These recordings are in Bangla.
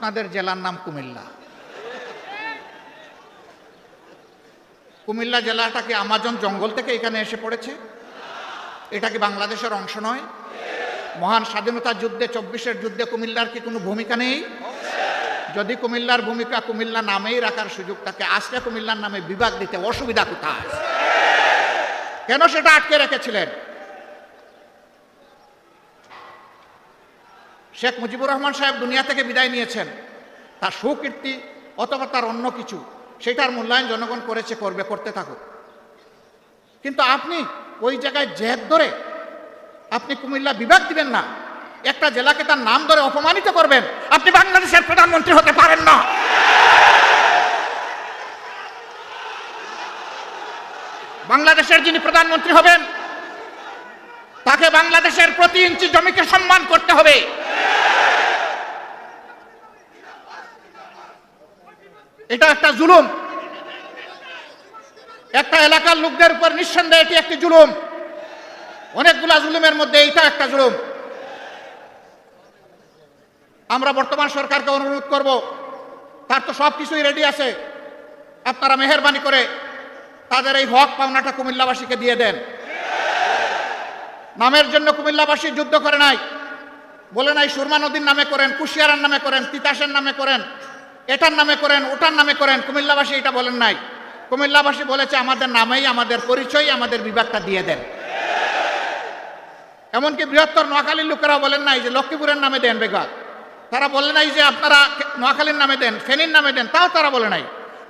আপনাদের জেলার নাম কুমিল্লা। কুমিল্লা জেলাটা কি আমাজন জঙ্গল থেকে এখানে এসে পড়েছে? এটা কি বাংলাদেশের অংশ নয়? মহান স্বাধীনতা যুদ্ধে, চব্বিশের যুদ্ধে কুমিল্লার কি কোনো ভূমিকা নেই? যদি কুমিল্লার ভূমিকা কুমিল্লা নামেই রাখার সুযোগ থাকে, আজকে কুমিল্লার নামে বিভাগ দিতে অসুবিধা কোথায়? কেন সেটা আটকে রেখেছিলেন? শেখ মুজিবুর রহমান সাহেব দুনিয়া থেকে বিদায় নিয়েছেন। তার সুকীর্তি অথবা তার অন্য কিছু, সেটার মূল্যায়ন জনগণ করেছে, করবে, করতে থাকুক। কিন্তু আপনি ওই জায়গায় জেদ ধরে আপনি কুমিল্লা বিভাগ দিবেন না, একটা জেলাকে তার নাম ধরে অপমানিত করবেন, আপনি বাংলাদেশের প্রধানমন্ত্রী হতে পারেন না। বাংলাদেশের যিনি প্রধানমন্ত্রী হবেন, তাকে বাংলাদেশের প্রতি ইঞ্চি জমিকে সম্মান করতে হবে। এটা একটা জুলুম। একটা এলাকার লোকদের উপর নিঃসন্দেহে এটি একটি জুলুম। অনেকগুলা জুলুমের মধ্যে এইটা একটা জুলুম। আমরা বর্তমান সরকারকে অনুরোধ করব, তার তো সব কিছুই রেডি আছে। আপনারা মেহরবানি করে তাদের এই হক পাওনাটা কুমিল্লাবাসীকে দিয়ে দেন। নামের জন্য কুমিল্লাবাসী যুদ্ধ করে নাই। বলে নাই সুরমা নদীর নামে করেন, কুশিয়ারার নামে করেন, তিতাসের নামে করেন। এটার নামে করেন, ওটার নামে করেন। কুমিল্লাবাসী এটা বলেন নাই। কুমিল্লাবাসী বলেছে, আমাদের নামেই, আমাদের পরিচয় আমাদের বিভাগটা দিয়ে দেন। এমনকি বৃহত্তর নোয়াখালীর লোকেরা বলেন নাই যে, লক্ষ্মীপুরের নামে দেন বিভাগ তারা বলে নাই যে, আপনারা নোয়াখালীর নামে দেন, ফেনীর নামে দেন। তাও তারা বলে নাই।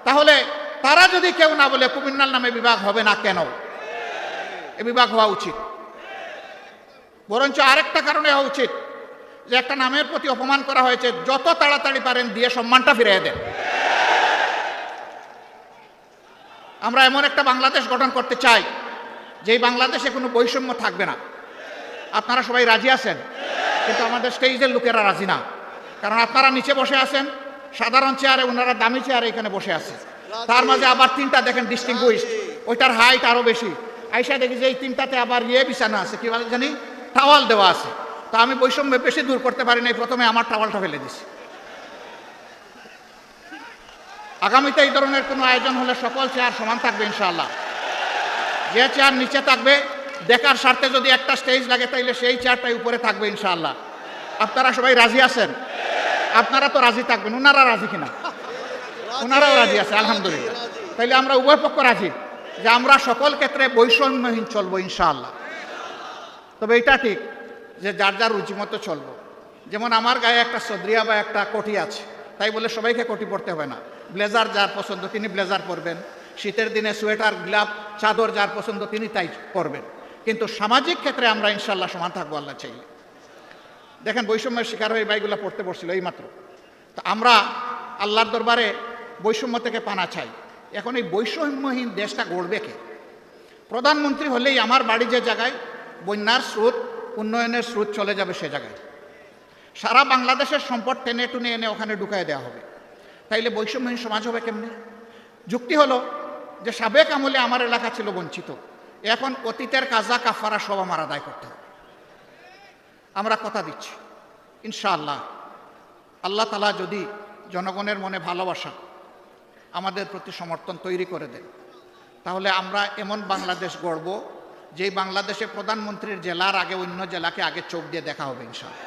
তাহলে তারা যদি কেউ না বলে, কুমিল্লার নামে বিভাগ হবে না কেন? এ বিভাগ হওয়া উচিত। বরঞ্চ আরেকটা কারণে হওয়া উচিত। যে একটা নামের প্রতি অপমান করা হয়েছে, যত তাড়াতাড়ি পারেন দিয়ে সম্মানটা ফিরিয়ে দেন। আমরা এমন একটা বাংলাদেশ গঠন করতে চাই, যেই বাংলাদেশে কোনো বৈষম্য থাকবে না। আপনারা সবাই রাজি আছেন? কিন্তু আমাদের স্টেজের লোকেরা রাজি না। কারণ আপনারা নিচে বসে আছেন, সাধারণ চেয়ারে ওনারা দামি চেয়ারে এখানে বসে আছে তার মাঝে আবার তিনটা দেখেন ডিস্টিংগুইস্ট ওইটার হাইট আরও বেশি। আইসা দেখি যে এই তিনটাতে আবার ইয়ে বিছানা আছে, কি বলে জানি? টাওয়াল দেওয়া আছে। তো আমি বৈষম্য বেশি দূর করতে পারি নাই, প্রথমে আমার টাওয়ালটা ফেলে দিছি। আগামীতে এই ধরনের কোনো আয়োজন হলে সকল চেয়ার সমান থাকবে, ইনশাআল্লাহ। যে চেয়ার নিচে থাকবে দেখার স্বার্থে যদি একটা স্টেজ লাগে, তাইলে সেই চেয়ারটাই উপরে থাকবে, ইনশাআল্লাহ। আপনারা সবাই রাজি আছেন? আপনারা তো রাজি থাকবেন ওনারা রাজি কিনা? ওনারাও রাজি আছে, আলহামদুলিল্লাহ। তাইলে আমরা উভয় পক্ষ রাজি যে আমরা সকল ক্ষেত্রে বৈষম্যহীন চলবো, ইনশাআল্লাহ। তবে এটা ঠিক যে যার যার রুচি মতো চলবো। যেমন আমার গায়ে একটা সদরিয়া বা একটা কোটি আছে, তাই বলে সবাইকে কোটি পরতে হবে না। ব্লেজার যার পছন্দ তিনি ব্লেজার পরবেন। শীতের দিনে সোয়েটার, গ্লাভ, চাদর যার পছন্দ তিনি তাই পরবেন। কিন্তু সামাজিক ক্ষেত্রে আমরা ইনশাল্লাহ সমান থাকব আল্লাহ চাইলে দেখেন বৈষম্যের শিকার হয়ে বাইগুলো পড়তে পড়ছিল এইমাত্র। তো আমরা আল্লাহর দরবারে বৈষম্য থেকে পানা চাই। এখন এই বৈষম্যহীন দেশটা গড়বে কে? প্রধানমন্ত্রী হলেই আমার বাড়ি যে জায়গায় বন্যার স্রোত উন্নয়নের স্রোত চলে যাবে সে জায়গায়। সারা বাংলাদেশের সম্পদ টেনে টুনে এনে ওখানে ঢুকায় দেওয়া হবে। তাইলে বৈষম্যহীন সমাজ হবে কেমনে? যুক্তি হলো যে সাবেক আমলে আমার এলাকা ছিল বঞ্চিত। এখন অতীতের কাজা কাফারা সব আমার আদায় করতে হবে। আমরা কথা দিচ্ছি। ইনশাআল্লাহ। আল্লাহ তালা যদি জনগণের মনে ভালোবাসা আমাদের প্রতি সমর্থন তৈরি করে দেন, তাহলে আমরা এমন বাংলাদেশ গড়ব যেই বাংলাদেশে প্রধানমন্ত্রীর জেলার আগে অন্য জেলাকে আগে চোখ দিয়ে দেখা হবে ইনশাআল্লাহ।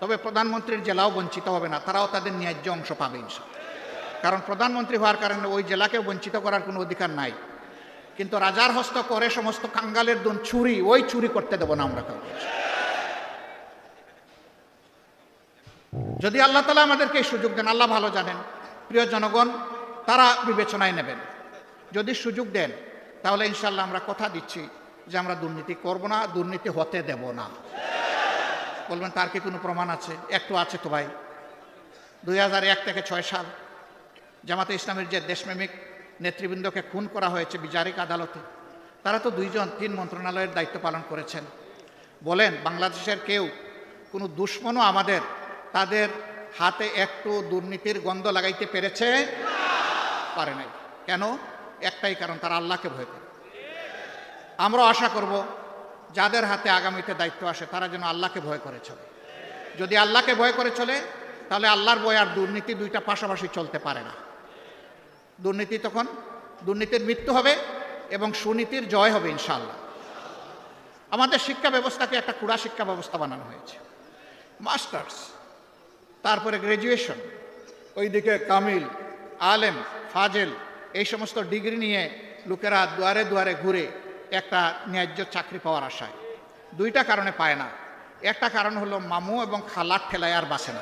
তবে প্রধানমন্ত্রীর জেলাও বঞ্চিত হবে না, তারাও তাদের ন্যায্য অংশ পাবে ইনশাআল্লাহ। কারণ প্রধানমন্ত্রী হওয়ার কারণে ওই জেলাকেও বঞ্চিত করার কোনো অধিকার নাই। কিন্তু রাজার হস্ত করে সমস্ত কাঙ্গালের দুন চুরি, ওই চুরি করতে দেবো না আমরা কাউকে। যদি আল্লাহ তালা আমাদেরকে এই সুযোগ দেন, আল্লাহ ভালো জানেন। প্রিয় জনগণ, তারা বিবেচনায় নেবেন। যদি সুযোগ দেন তাহলে ইনশাল্লাহ আমরা কথা দিচ্ছি যে আমরা দুর্নীতি করব না, দুর্নীতি হতে দেব না। বলবেন, তার কি কোনো প্রমাণ আছে? একটু আছে তো ভাই। দুই হাজার এক থেকে ছয় সাল জামাতে ইসলামের যে দেশপ্রেমিক নেতৃবৃন্দকে খুন করা হয়েছে বিচারিক আদালতে, তারা তো দুইজন, তিন মন্ত্রণালয়ের দায়িত্ব পালন করেছেন। বলেন, বাংলাদেশের কেউ, কোনো দুশ্মনও আমাদের, তাদের হাতে একটু দুর্নীতির গন্ধ লাগাইতে পেরেছে? পারে নাই। কেন? একটাই কারণ, তারা আল্লাহকে ভয় করে। আমরা আশা করব, যাদের হাতে আগামীতে দায়িত্ব আসে, তারা যেন আল্লাহকে ভয় করে চলে। যদি আল্লাহকে ভয় করে চলে, তাহলে আল্লাহর বই আর দুর্নীতি দুইটা পাশাপাশি চলতে পারে না। দুর্নীতি তখন, দুর্নীতির মৃত্যু হবে এবং সুনীতির জয় হবে ইনশাল্লাহ আমাদের শিক্ষা ব্যবস্থাকে একটা কুড়া শিক্ষা ব্যবস্থা বানানো হয়েছে। মাস্টার্স, তারপরে গ্র্যাজুয়েশন ওইদিকে কামিল, আলেম, ফাজেল এই সমস্ত ডিগ্রি নিয়ে লোকেরা দুয়ারে দুয়ারে ঘুরে একটা ন্যায্য চাকরি পাওয়ার আশায়। দুইটা কারণে পায় না। একটা কারণ হলো মামু এবং খালার ঠেলায় আর বাসে না।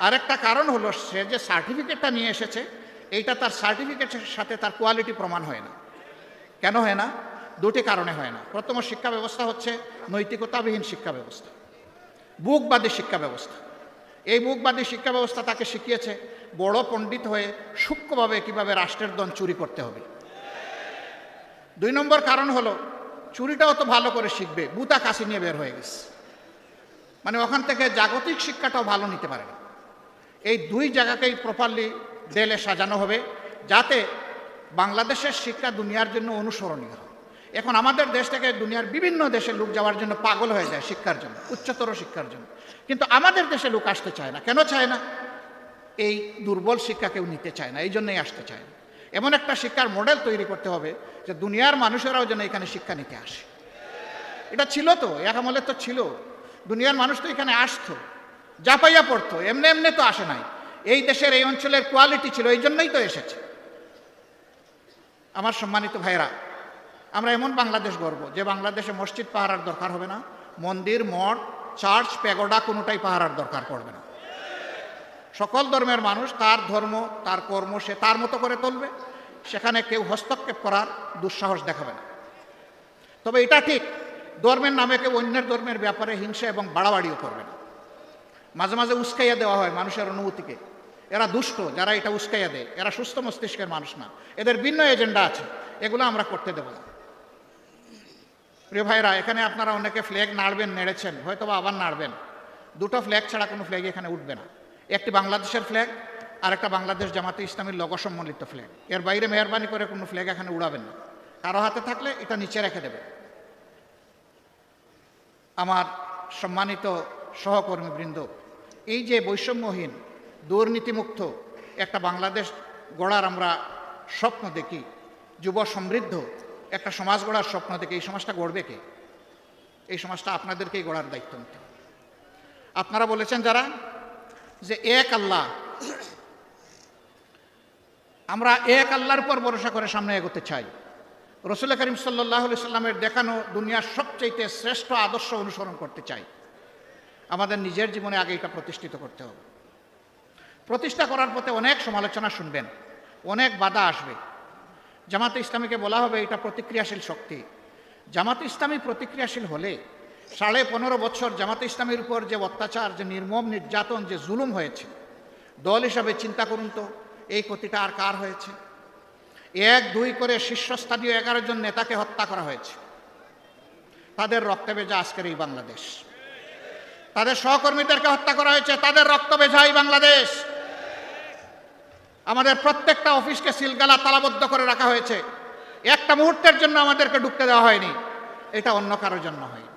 আরেকটা কারণ হলো সে যে সার্টিফিকেটটা নিয়ে এসেছে, এইটা তার সার্টিফিকেটের সাথে তার কোয়ালিটি প্রমাণ হয় না। কেন হয় না? দুটি কারণে হয় না। প্রথম শিক্ষা ব্যবস্থা হচ্ছে নৈতিকতাবিহীন শিক্ষা ব্যবস্থা, বুকবাদী শিক্ষা ব্যবস্থা। এই মুখবাদী শিক্ষা ব্যবস্থা তাকে শিখিয়েছে বড় পণ্ডিত হয়ে সূক্ষ্মভাবে কীভাবে রাষ্ট্রের দন চুরি করতে হবে। দুই নম্বর কারণ হলো, চুরিটাও তো ভালো করে শিখবে, বুতা কাশি নিয়ে বের হয়ে গেছে। মানে ওখান থেকে জাগতিক শিক্ষাটাও ভালো নিতে পারে এই দুই জায়গাকেই প্রপারলি দেলে সাজানো হবে যাতে বাংলাদেশের শিক্ষা দুনিয়ার জন্য অনুসরণীয় হয়। এখন আমাদের দেশ থেকে দুনিয়ার বিভিন্ন দেশে লোক যাওয়ার জন্য পাগল হয়ে যায় শিক্ষার জন্য, উচ্চতর শিক্ষার জন্য। কিন্তু আমাদের দেশে লোক আসতে চায় না। কেন চায় না? এই দুর্বল শিক্ষা কেউ নিতে চায় না, এই জন্যই আসতে চায় না। এমন একটা শিক্ষার মডেল তৈরি করতে হবে যে দুনিয়ার মানুষেরাও যেন এখানে শিক্ষা নিতে আসে। এটা ছিল তো এক আমলে তো ছিল। দুনিয়ার মানুষ তো এখানে আসতো, যা পাইয়া পড়তো, এমনি এমনি তো আসে নাই। এই দেশের এই অঞ্চলের কোয়ালিটি ছিল, এই জন্যই তো এসেছে। আমার সম্মানিত ভাইরা আমরা এমন বাংলাদেশ গর্ব যে বাংলাদেশে মসজিদ পাহারার দরকার হবে না, মন্দির, মঠ, চার্চ, প্যাগোডা কোনোটাই পাহারার দরকার পড়বে না। সকল ধর্মের মানুষ তার ধর্ম, তার কর্ম সে তার মতো করে তুলবে, সেখানে কেউ হস্তক্ষেপ করার দুঃসাহস দেখাবে না। তবে এটা ঠিক, ধর্মের নামে কেউ অন্যের ধর্মের ব্যাপারে হিংসা এবং বাড়াবাড়িও করবে না। মাঝে মাঝে উস্কাইয়া দেওয়া হয় মানুষের অনুভূতিকে। এরা দুষ্ট, যারা এটা উস্কাইয়া দেয়। এরা সুস্থ মস্তিষ্কের মানুষ না। এদের ভিন্ন এজেন্ডা আছে। এগুলো আমরা করতে দেব না। প্রিয় ভাইরা, এখানে আপনারা অনেকে ফ্ল্যাগ নাড়বেন, নেড়েছেন হয়তো বা আবার নাড়বেন। দুটো ফ্ল্যাগ ছাড়া কোনো ফ্ল্যাগ এখানে উঠবে না। একটি বাংলাদেশের ফ্ল্যাগ আর একটা বাংলাদেশ জামাতে ইসলামীর লগো সম্বলিত ফ্ল্যাগ এর বাইরে মেহরবানি করে কোনো ফ্ল্যাগ এখানে উড়াবেন না। কারও হাতে থাকলে এটা নিচে রেখে দেবে। আমার সম্মানিত সহকর্মীবৃন্দ, এই যে বৈষম্যহীন, দুর্নীতিমুক্ত একটা বাংলাদেশ গড়ার আমরা স্বপ্ন দেখি, যুব সমৃদ্ধ একটা সমাজ গড়ার স্বপ্ন দেখি এই সমাজটা গড়বে কে? এই সমাজটা আপনাদেরকেই গড়ার দায়িত্ব নিতে আপনারা বলেছেন যারা যে এক আল্লাহ, আমরা এক আল্লাহর উপর ভরসা করে সামনে এগোতে চাই। রসুল করিম সাল্লাহ সাল্লামের দেখানো দুনিয়ার সবচাইতে শ্রেষ্ঠ আদর্শ অনুসরণ করতে চাই। আমাদের নিজের জীবনে আগে এটা প্রতিষ্ঠিত করতে হবে। প্রতিষ্ঠা করার পথে অনেক সমালোচনা শুনবেন, অনেক বাধা আসবে। জামাতে ইসলামীকে বলা হবে এটা প্রতিক্রিয়াশীল শক্তি। জামাতে ইসলামী প্রতিক্রিয়াশীল হলে সাড়ে পনেরো বছর জামাতে ইসলামীর উপর যে অত্যাচার, যে নির্মম নির্যাতন, যে জুলুম হয়েছে, দল হিসাবে চিন্তা করুন তো, এই ক্ষতিটা আর কার হয়েছে? এক, দুই করে শীর্ষস্থানীয় এগারো জন নেতাকে হত্যা করা হয়েছে। তাদের রক্তে ভেজা আজকের এই বাংলাদেশ। তাদের সহকর্মীদেরকে হত্যা করা হয়েছে। তাদের রক্ত ভেজা এই বাংলাদেশ। আমাদের প্রত্যেকটা অফিসকে সিলগালা তালাবদ্ধ করে রাখা হয়েছে। একটা মুহূর্তের জন্য আমাদেরকে ঢুকতে দেওয়া হয়নি। এটা অন্য কারোর জন্য হয়নি।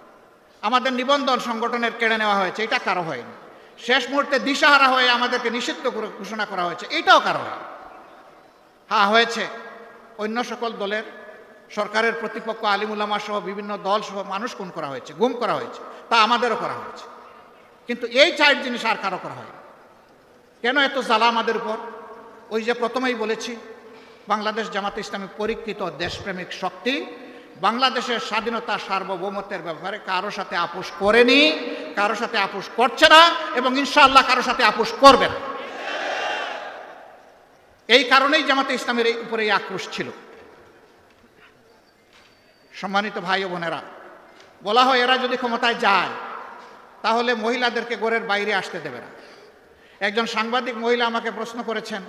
আমাদের নিবন্ধন সংগঠনের কেড়ে নেওয়া হয়েছে, এটা কারও হয়নি। শেষ মুহূর্তে দিশাহারা হয়ে আমাদেরকে নিষিদ্ধ করে ঘোষণা করা হয়েছে, এটাও কারও হয়নি। হ্যাঁ হয়েছে। অন্য সকল দলের সরকারের প্রতিপক্ষ আলিমুলামা সহ বিভিন্ন দল সহ মানুষ খুন করা হয়েছে, গুম করা হয়েছে, তা আমাদেরও করা হয়েছে। কিন্তু এই চার জিনিস আর কারও করা হয় কেন এত জ্বালা আমাদের উপর? ওই যে প্রথমেই বলেছি, বাংলাদেশ জামাতে ইসলামী পরীক্ষিত দেশপ্রেমিক শক্তি, বাংলাদেশের স্বাধীনতা সার্বভৌমত্বের ব্যাপারে কারও সাথে আপোষ করেনি, কারও সাথে আপোষ করছে না এবং ইনশাআল্লাহ কারও সাথে আপোষ করবে না। এই কারণেই জামাতে ইসলামের এই উপরে এই আক্রোশ ছিল। সম্মানিত ভাই বোনেরা, বলা হয় এরা যদি ক্ষমতায় যায়, তাহলে মহিলাদেরকে ঘরের বাইরে আসতে দেবে না। একজন সাংবাদিক মহিলা আমাকে প্রশ্ন করেছেন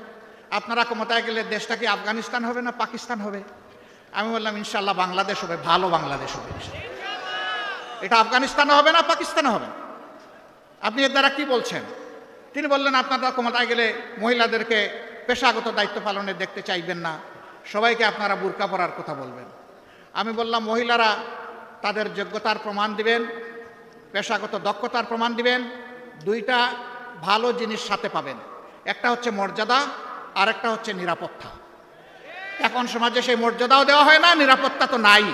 আপনারা ক্ষমতায় গেলে দেশটা কি আফগানিস্তান হবে না পাকিস্তান হবে? আমি বললাম ইনশাল্লাহ বাংলাদেশ হবে, ভালো বাংলাদেশ হবে। এটা আফগানিস্তানও হবে না পাকিস্তানও হবে? আপনি এর দ্বারা কি বলছেন? তিনি বললেন, আপনারা ক্ষমতায় গেলে মহিলাদেরকে পেশাগত দায়িত্ব পালনে দেখতে চাইবেন না। সবাইকে আপনারা বুরকা পরার কথা বলবেন। আমি বললাম, মহিলারা তাদের যোগ্যতার প্রমাণ দিবেন, পেশাগত দক্ষতার প্রমাণ দিবেন, দুইটা ভালো জিনিস সাথে পাবেন। একটা হচ্ছে মর্যাদা আর একটা হচ্ছে নিরাপত্তা। এখন সমাজে সেই মর্যাদাও দেওয়া হয় না, নিরাপত্তা তো নাই।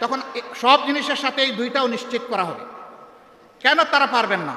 তখন সব জিনিসের সাথে এই দুইটাও নিশ্চিত করা হবে। কেন তারা পারবেন না?